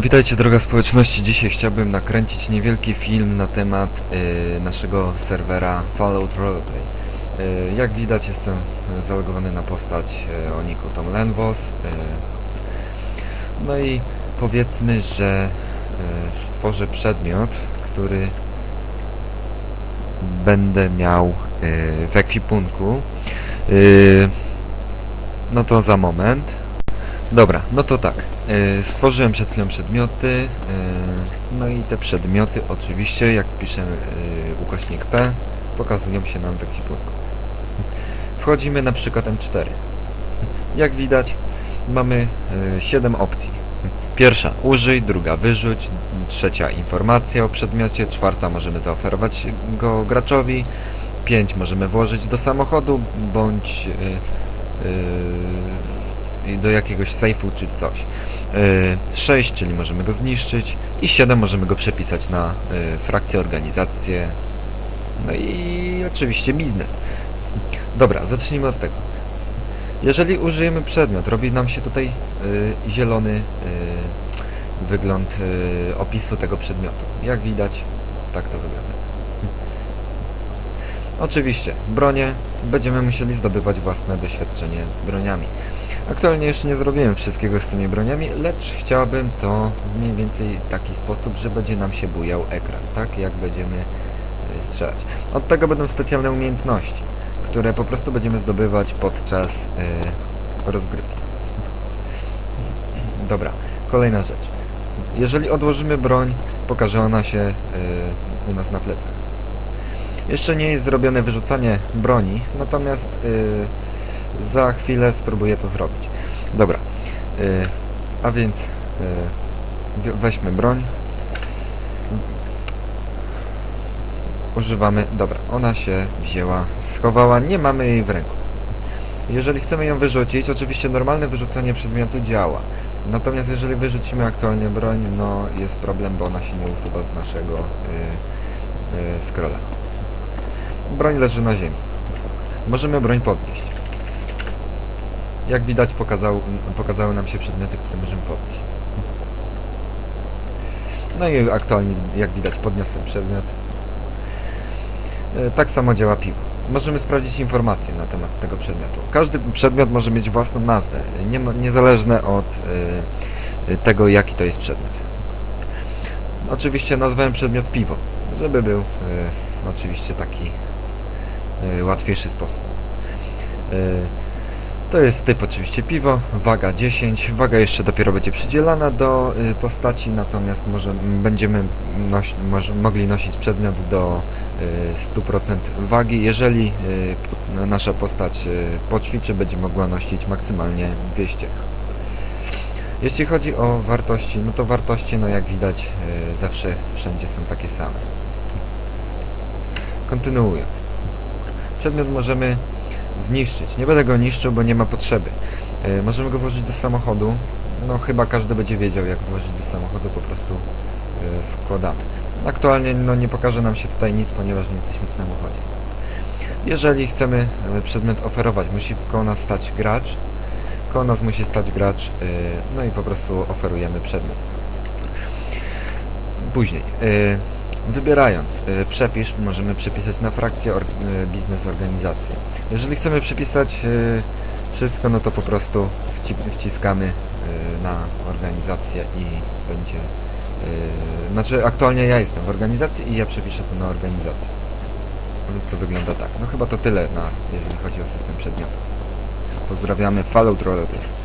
Witajcie droga społeczności. Dzisiaj chciałbym nakręcić niewielki film na temat y, naszego serwera Fallout Roleplay. Y, jak widać jestem zalogowany na postać y, o niku Tom Lenvos. Y, no i powiedzmy, że y, stworzę przedmiot, który będę miał y, w ekwipunku. Y, no to za moment. Dobra, no to tak. Yy, stworzyłem przed chwilą przedmioty. yy, no i te przedmioty oczywiście, jak wpiszemy yy, ukośnik P, pokazują się nam w ekwipunku. Wchodzimy na przykład M4. Jak widać, mamy 7 opcji. Pierwsza użyj, druga wyrzuć, trzecia informacja o przedmiocie, czwarta możemy zaoferować go graczowi, 5 możemy włożyć do samochodu bądź yy, do jakiegoś sejfu czy coś. 6, czyli możemy go zniszczyć i 7 możemy go przepisać na y, frakcję, organizację, no i oczywiście biznes. Dobra, zacznijmy od tego. Jeżeli użyjemy przedmiot, robi nam się tutaj y, zielony y, wygląd y, opisu tego przedmiotu. Jak widać, tak to wygląda. Oczywiście, bronie będziemy musieli zdobywać własne doświadczenie z broniami. Aktualnie jeszcze nie zrobiłem wszystkiego z tymi broniami, lecz chciałbym to w mniej więcej taki sposób, że będzie nam się bujał ekran, tak? Jak będziemy y, strzelać. Od tego będą specjalne umiejętności, które po prostu będziemy zdobywać podczas y, rozgrywki. Dobra, kolejna rzecz. Jeżeli odłożymy broń, pokaże ona się y, u nas na plecach. Jeszcze nie jest zrobione wyrzucanie broni, natomiast y, za chwilę spróbuję to zrobić. Dobra, y, a więc y, weźmy broń. Używamy, dobra, ona się wzięła, schowała, nie mamy jej w ręku. Jeżeli chcemy ją wyrzucić, oczywiście normalne wyrzucenie przedmiotu działa. Natomiast jeżeli wyrzucimy aktualnie broń, no jest problem, bo ona się nie usuwa z naszego y, y, scrolla. Broń leży na ziemi. Możemy broń podnieść. Jak widać pokazał, pokazały nam się przedmioty, które możemy podnieść. No i aktualnie, jak widać, podniosłem przedmiot. E, Tak samo działa piwo. Możemy sprawdzić informacje na temat tego przedmiotu. Każdy przedmiot może mieć własną nazwę, nie, niezależne od e, tego, jaki to jest przedmiot. Oczywiście nazwałem przedmiot piwo, żeby był e, oczywiście taki e, łatwiejszy sposób. E, To jest typ oczywiście piwo, waga 10, waga jeszcze dopiero będzie przydzielana do y, postaci, natomiast może będziemy noś, może, mogli nosić przedmiot do y, 100% wagi. Jeżeli y, nasza postać y, poćwiczy, będzie mogła nosić maksymalnie 200. Jeśli chodzi o wartości, no to wartości, no jak widać, y, zawsze wszędzie są takie same. Kontynuując. Przedmiot możemy zniszczyć. Nie będę go niszczył, bo nie ma potrzeby. E, możemy go włożyć do samochodu. No chyba każdy będzie wiedział, jak włożyć do samochodu, po prostu e, wkładamy. Aktualnie no, nie pokaże nam się tutaj nic, ponieważ nie jesteśmy w samochodzie. Jeżeli chcemy e, przedmiot oferować, musi koło nas stać gracz. Koło nas musi stać gracz, e, no i po prostu oferujemy przedmiot. Później. Wybierając e, przepisz, możemy przepisać na frakcję or, e, biznes organizację. Jeżeli chcemy przepisać e, wszystko, no to po prostu wci, wciskamy na organizację i będzie... Znaczy aktualnie ja jestem w organizacji i ja przepiszę to na organizację. Więc to wygląda tak. No chyba to tyle, na, jeżeli chodzi o system przedmiotów. Pozdrawiamy Fallout Roleplay.